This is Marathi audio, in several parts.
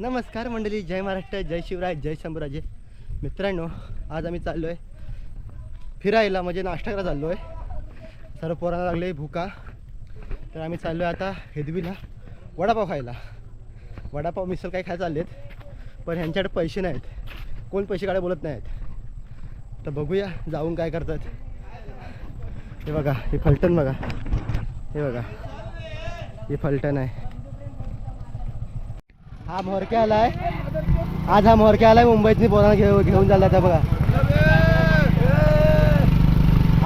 नमस्कार मंडळी जय महाराष्ट्र जय शिवराय जय शंभूराजे. मित्रांनो आज आम्ही चाललो आहे फिरायला म्हणजे नाश्ता करायला चाललो आहे सर्व पोरांना लागले भुका. तर आम्ही चाललो आहे आता हेदवीला वडापाव खायला. वडापाव मिसळ काही खायला आहेत पण ह्यांच्याकडे पैसे नाहीत. कोण पैसे काढायला बोलत नाहीत. तर बघूया जाऊन काय करतात. हे बघा हे फलटण बघा. हे बघा हे फलटण आहे. हा मोरक्या आलाय. आज हा मोरक्या आलाय मुंबईतनी पोरांना घेऊ घेऊन चालला आता बघा.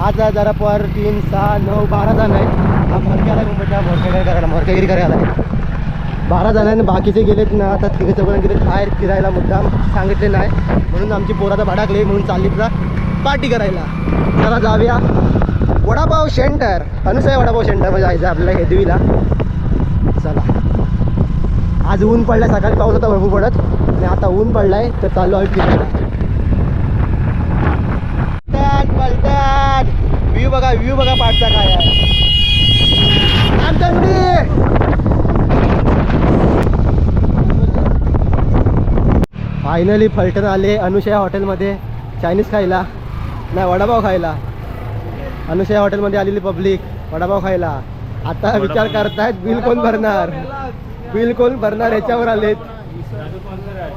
आज जरा पर तीन सहा नऊ बारा जण आहे हा मोरक्या आलाय मुंबईचा मोरक्यागिरी करायला मोरक्यागिरी करायला बारा जणांनी बाकीचे गेलेत ना आता तिघे चौघ गेले बाहेर फिरायला मुद्दाम सांगितले नाही. म्हणून आमची पोराचा भडाकले म्हणून चालली तुला पार्टी करायला. चला जाऊया. वडापाव सेंटर अनुसय वडापाव सेंटरमध्ये म्हणजे जायचं आपल्याला हेदवीला चला. आज ऊन पडलाय सकाळी पाऊस होता भरपूर पडत. आणि आता ऊन पडलाय तर चालू आहे फिरायला. पलटण व्ह्यू बघा व्ह्यू बघा पाठचा काय फायनली फलटण आले अनुशया हॉटेलमध्ये चायनीज खायला. नाही वडापाव खायला. अनुशया हॉटेलमध्ये आलेली पब्लिक वडापाव खायला. आता विचार करतायत बिल कोण भरणार? बिल कोण भरणार याच्यावर आलेत.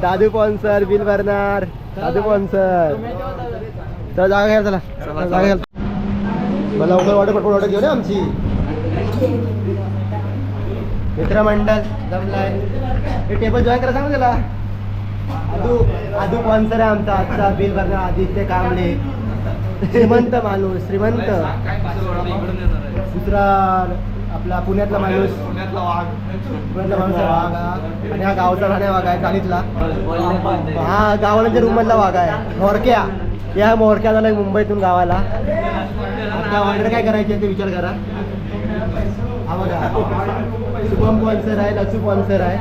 दादू पॉन्सर बिल भरणार. दादू पॉन्सर. चला जागा घ्या चला. जागा घ्या. मला उघड ऑर्डर पटपट ऑर्डर घेऊ ना आमची. मित्रमंडळ जमलाय. हे टेबल जॉईन करा सांग त्याला. आदू आदू पॉन्सर आहे आमचा. आजचा बिल भरणार आदित्य कांबळे. श्रीमंत माणूस श्रीमंत. दुसरा आपला पुण्यातला माणूस. पुण्यातला माणूस आहे वाघ हा. आणि हा गावचा राहण्या वाघ आहे चाळीतला हा गावाला रूम मधला वाघ आहे. मोरक्या. या मोरक्या झाला मुंबईतून गावाला. आता ऑर्डर काय करायची आहे ते विचार करा. हा बघा. शुभम पॉन्सर आहे लक्ष्मी पॉन्सर आहे.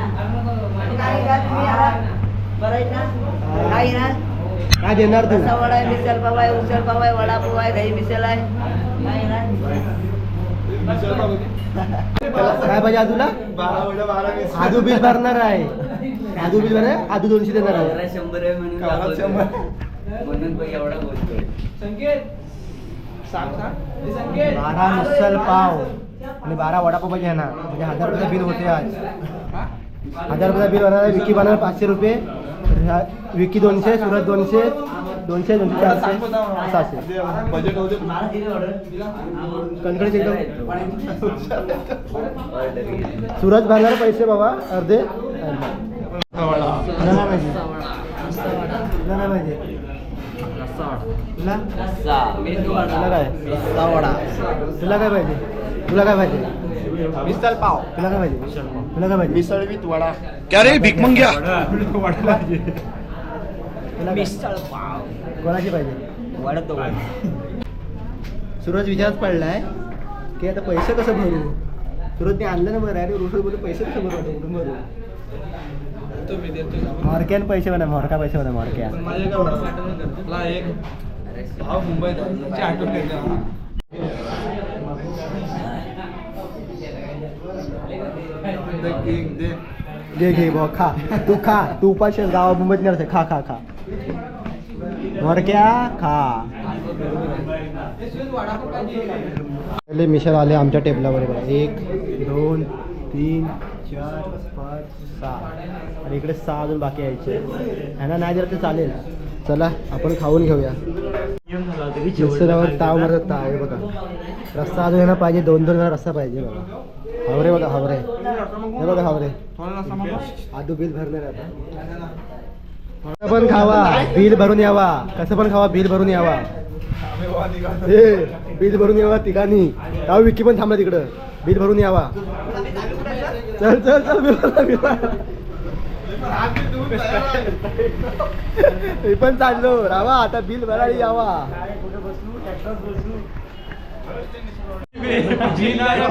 काय देणार तू? वडा आहे? मिसळ पाव आहे उसळ पाव आहे वडापाव आहे दही मिसळ आहे. काय पाहिजे आजूला आजू बिल भरणार आहे. आजू बिल भरणार आजू दोनशे देणार आहे. शंभर आहे म्हणून बोलतोय. बारा मिसल पाव. आणि बारा वडापाव पाहिजे ना म्हणजे हजार रुपयाचं बिल होते आज. हजार रुपयाचं बिल होणार आहे. विकी बनणार पाचशे रुपये. विकी दोनशे सुरत दोनशे. दोनशे दोनशे चारशे सहाशे. बजेट होते एकदम भरणार पैसे बाबा अर्धे. तुला काय पाहिजे? तुला? काय पाहिजे तुला तुला काय? तुला काय पाहिजे? तुला काय पाहिजे? मिसल पाव. तुला काय पाहिजे? तुला काय पाहिजे? मिसळ विथ वडा. क्या रे भीक मंग्या तुला काय? कोणाची पाहिजे? वाढतो सूरज विचारच पडलाय की आता पैसे कसं भरू? सूरजने आणलं ना बरं अरे रुसळ बोलू पैसे कसं भरू आता? कुठून भरू? मोरक्यान पैसे म्हणा मोरका पैसे म्हणा मोरक्या. एक भाव मुंबईत आठवण दे घे घे भाऊ खा. तू खा. तू उपाशी गावा मुंबईत नाही राहते. खा खा खा. मोरक्या खा. पहिले मिशल आले आमच्या टेबलावर बघा एक दोन तीन चार पाच सहा. आणि इकडे सहा अजून बाकी यायचे. ह्यांना नाही दिलं तर चालेल. चला आपण खाऊन घेऊया. मिसळावर ताव मारत ताव बघा. रस्ता अजून यांना पाहिजे. दोन दोन वेळा रस्ता पाहिजे बघा. हावरे बघा हावरे. हे बघा हावरे. आदू बिल भरणार आता. पण खावा बिल भरून यावा. कसं पण खावा बिल भरून यावा. हे बिल भरून यावा तिघांनी. राव विकी पण थांबला तिकडं. बिल भरून यावा. चल चल चल बिल मी पण चाललो. रावा आता बिल भरायला यावा.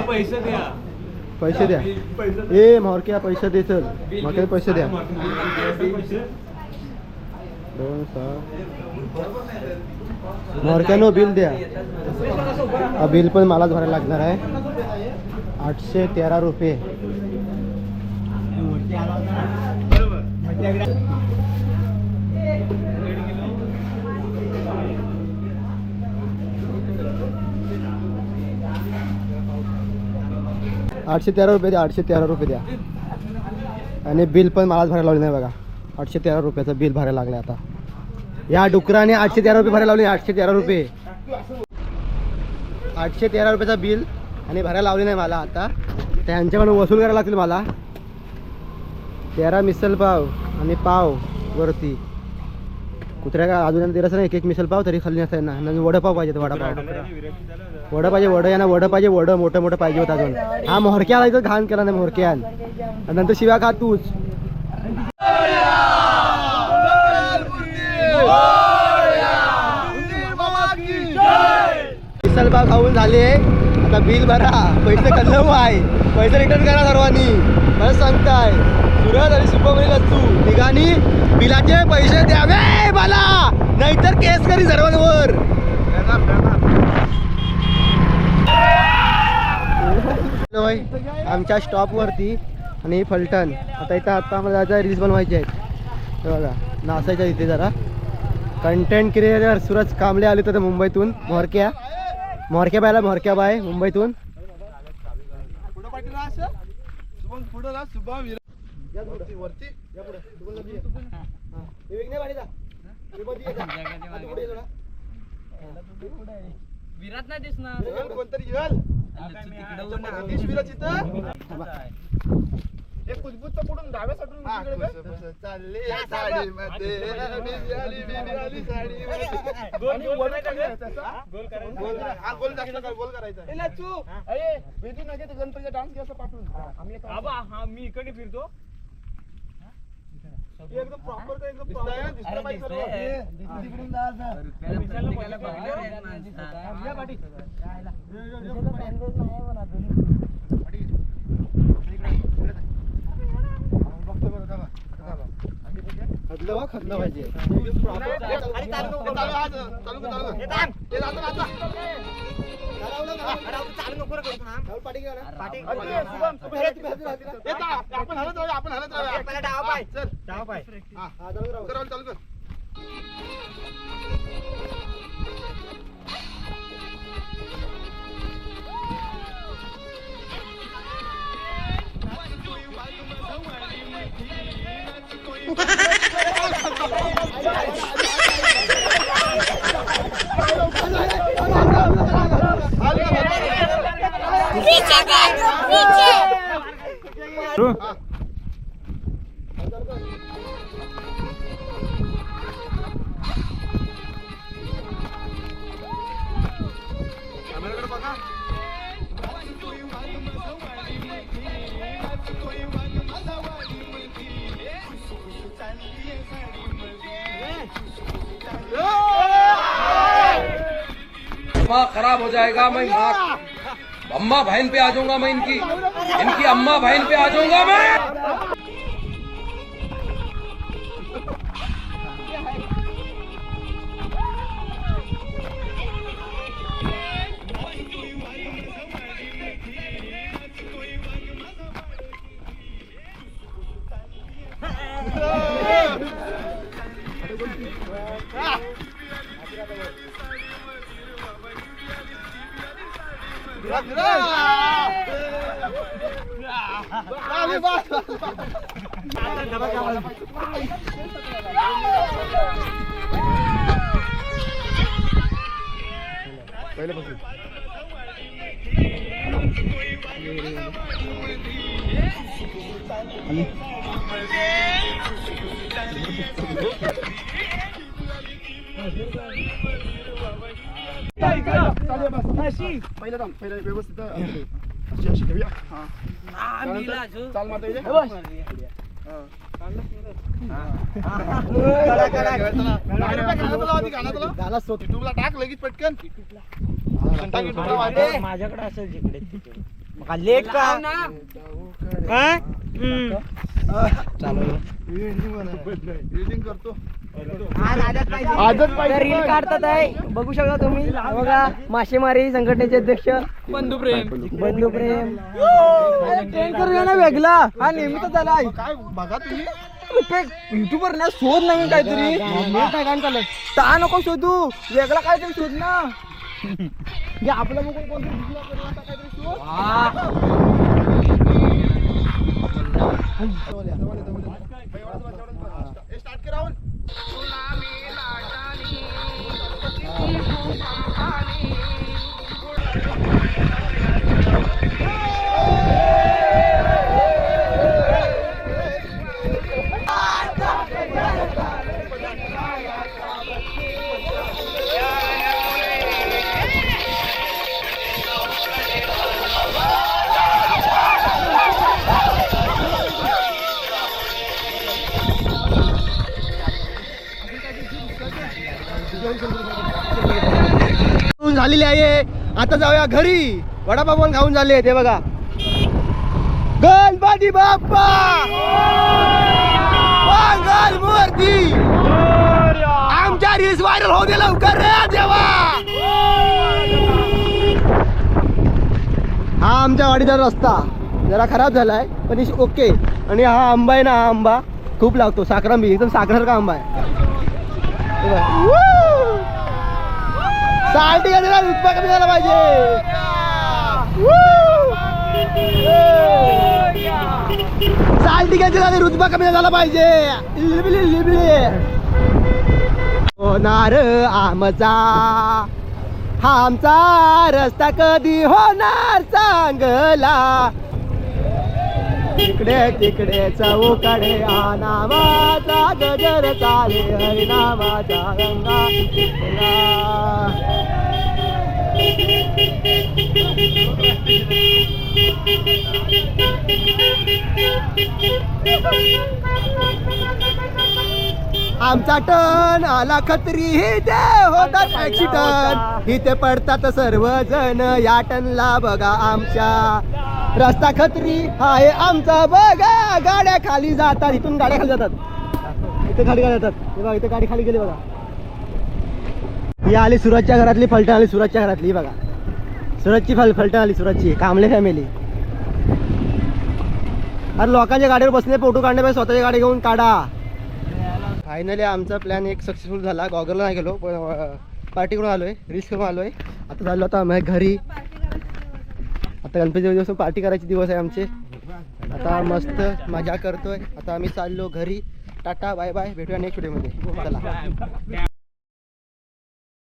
पैसे द्या. पैसे द्या ए मोरक्या पैसे दे चल. मोरक्या पैसे द्या. दोन सहा मोरक्यानो बिल द्या. बिल पण मलाच भरायला लागणार आहे. आठशे तेरा रुपये. आठशे तेरा रुपये द्या आठशे तेरा रुपये द्या. आणि बिल पण मलाच भरायला लागणार बघा. आठशे तेरा रुपयाचं बिल भरायला लागलं आता. या डुकराने आठशे तेरा रुपये भरायला लावले आठशे तेरा रुपये. आठशे तेरा रुपयाचं बिल आणि भरायला लावले नाही मला आता. त्यांच्याकडून वसूल करायला लागतील मला. तेरा मिसल पाव आणि पाव वरती. कुत्र्या का अजून दिलं नाही एक एक मिसल पाव तरी खाली नसतं ना. म्हणजे आणि वडापाव पाहिजे वडापाव. वडं पाहिजे वडं यांना वडं पाहिजे वडं मोठं मोठं पाहिजे होतं अजून. हा मोहरक्या घाण केला नाही मोहरक्यान. नंतर शिवा खा तूच. मिसल खाऊन झाले. आता बिल भरा. पैसे कल्लव आहे. पैसे रिटर्न करा सर्वांनी. मला सांगताय. सुरज आणि सुपमणी लच्चू निघानी बिलाचे पैसे द्यावे. मला नाहीतर केस करी सर्वांवर. आमच्या स्टॉपवरती आणि फलटण. आता इथं आता आम्हाला जायचं रील्स बनवायचे आहेत हे बघा नासायच्या इथे जरा. कंटेंट क्रिएटर सूरज कांबळे आले तर मुंबईतून मोरक्या मोरक्या बायला मोरक्या बाय मुंबईतून. विराट नाही दिसणार. येईल कोणतरी एक कुजबूजचं पुढून डाव्या साठून चालले यायचं असं? गोल करा. हा, गोल जास्त कर, गोल करायचा. अरे वेदू गणपतीचा डान्स घ्या असं पाठवून. आम्ही. मी इकडे फिरतो. एकदम प्रॉपर एकदम. खदलं खदलं पाहिजे. हा. हे तुम्ही हलत राहा. हे जा, आपण हलत राहूया, आपण हलत राहूया. चल. हा, कर, चालू कर. खराब हो जाएगा मैं अम्मा बहन पे आ जाऊंगा मैं इनकी इनकी अम्मा बहन पे आ जाऊंगा मैं। फिरा, फिरा. चालेल, बस. चालेल, बस. पहिलं थांब, पहिलं व्यवस्थित अशी अशी हा. चाल मारता? हा. टाक लगेच पटकन. माझ्याकडे असेल जिकडे लेट का? काय Editing करतो. आजच रील काढतात आहे बघू शकता तुम्ही. बघा मासेमारी संघटनेचे अध्यक्ष. बंधू प्रेम. बंधू प्रेम. ट्रेन करूया ना वेगळा. हा नेहमीच झाला काय बघा तुम्ही. युट्यूबर ना शोध नवीन काहीतरी. काय ता नको शोधू. वेगळा काहीतरी शोध ना. हे आपलं बघून कोणतरी काहीतरी शोध. राहुल. खाऊन झालेली आहे. आता जाऊया घरी. वडापाव पण खाऊन झाले ते बघा. गणपती बाप्पा! मंगल मूर्ती आमच्या रील्स व्हायरल होऊ दे लवकर रे देवा! हा आमच्या वाडीचा रस्ता. जरा खराब झालाय पण ओके आणि हा आंबा आहे ना हा आंबा खूप लागतो. साखरांबी एकदम साखरासारखा आंबा आहे. Woo! साल्टी गाडीला रुतबा कमी झाला पाहिजे साल्टी गाडीला रुतबा कमी झाला पाहिजे. लिबली लिबली होणार आमचा हा आमचा रस्ता कधी होणार? चांगला इकडे तिकडे चौकडे आनावाचा गजर चाले हरिनामाचा गंगा. आमचा टन आला खत्री इथे होतात ऍक्सिडंट इथे पडतात सर्वजण या टनला बघा आमच्या. रस्ता खत्री हा आहे आमचा. बघा गाड्या खाली जातात. इथून गाड्या खाली जातात. इथे खाली गाड्या जातात. हे बघा इथे गाडी खाली गेली बघा. ही आली सुरजच्या घरातली फलटण आली सुरजच्या घरातली बघा. सुरजची फल फलटण आली सुरजची कामले फॅमिली अरे लोकांच्या गाडीवर बसले फोटो काढण्यापेक्षा स्वतःची गाडी घेऊन काढा. फायनली आमचा प्लॅन एक सक्सेसफुल झाला. गॉगलला नाही गेलो पण पार्टी करून आलोय रिस्क करून आलोय. आता चाललो आता घरी. आता गणपती दिवस पार्टी करायचे दिवस आहे आमचे. आता मस्त मजा करतोय. आता आम्ही चाललो घरी. Tata bye bye. भेटूया नेक्स्ट व्हिडिओमध्ये चला.